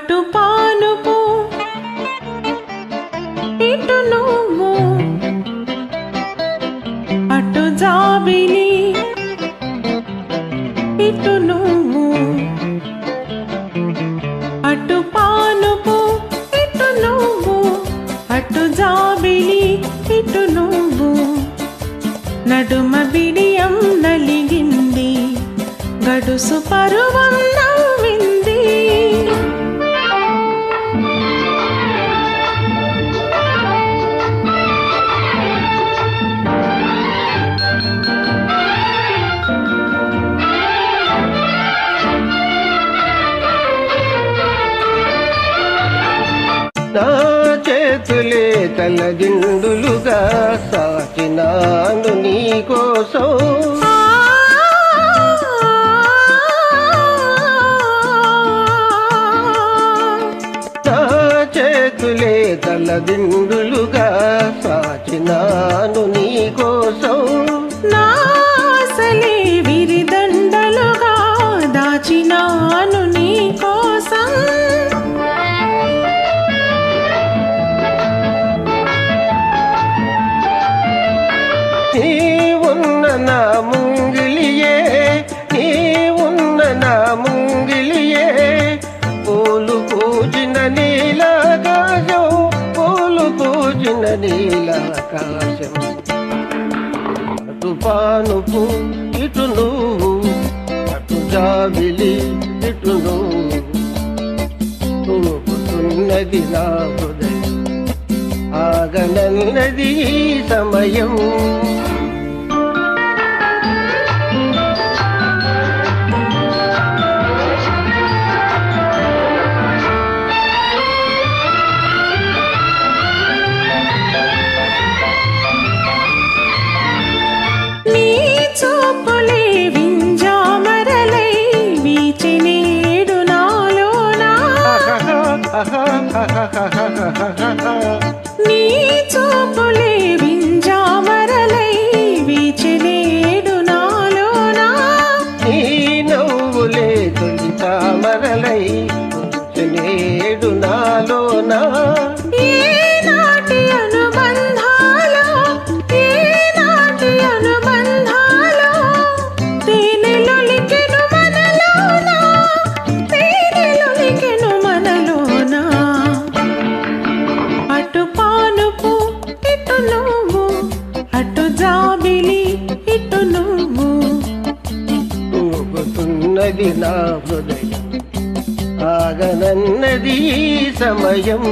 అటు పానుపు ఇటు నువ్వు అటు జాబిలి ఇటు నువ్వు అటు పానుపు ఇటు నువ్వు అటు జాబిలి ఇటు నువ్వు. నడుమ బిడియం నలిగింది గడుసు పరువన్నా తలదిండులుగా సాచినాను నీ కోసం. ఆ నా చేతులే తలదిండులుగా సాచినాను నీ కోసం. ముంగిలియే నీ ఉన్న నా ముంగిలియే పూలు పూజిన నీలాకాశం పూలు పూజిన నీలాకాశం. అటు పానుపు ఇటు నువ్వు అటు జాబిలి ఇటు నువ్వు. తూపుతున్నది నా హృదయం ఆగనన్నది సమయం. నీ చూపులే వింజామరలై వీచినేడు నాలోనా? నీ నవ్వులే తొలి ఊగుతున్నది నా హృదయం. ఆగనన్నది సమయం.